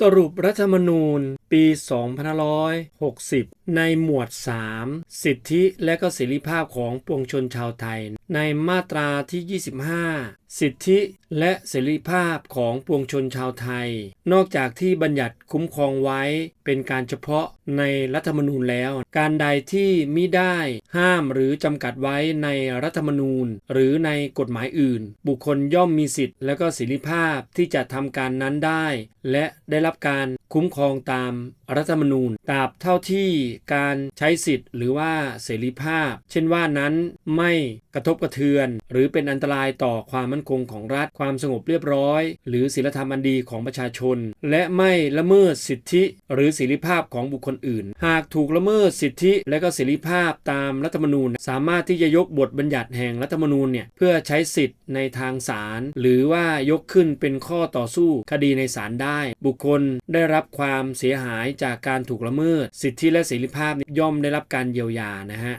สรุปรัฐธรรมนูญ ปี 2560 ในหมวด 3 สิทธิและก็เสรีภาพของปวงชนชาวไทย ในมาตราที่ 25 สิทธิและเสรีภาพของปวงชนชาวไทย นอกจากที่บัญญัติคุ้มครองไว้เป็นการเฉพาะในรัฐธรรมนูญแล้ว การใดที่มิได้ห้ามหรือจำกัดไว้ในรัฐธรรมนูญ หรือในกฎหมายอื่น บุคคลย่อมมีสิทธิ์และก็เสรีภาพที่จะทำการนั้นได้ และได้รับการคุ้มครองตามรัฐธรรมนูญตราบเท่าที่การใช้สิทธิ์หรือว่าเสรีภาพ เช่นว่านั้นไม่กระทบกระเทือน หรือเป็นอันตรายต่อความมั่นคงของรัฐความสงบเรียบร้อย หรือศีลธรรมอันดีของประชาชน และไม่ละเมิดสิทธิ หรือเสรีภาพของบุคคลอื่น หากถูกละเมิดสิทธิและก็เสรีภาพตามรัฐธรรมนูญ สามารถที่จะยกบทบัญญัติแห่งรัฐธรรมนูญเนี่ยเพื่อใช้สิทธิ์ในทางศาลหรือว่ายกขึ้นเป็นข้อต่อสู้คดีในศาลได้ บุคคลได้รับความเสียหายายจากการถูกละเมิด สิทธิและเสรีภาพย่อมได้รับการเยียวยานะฮะ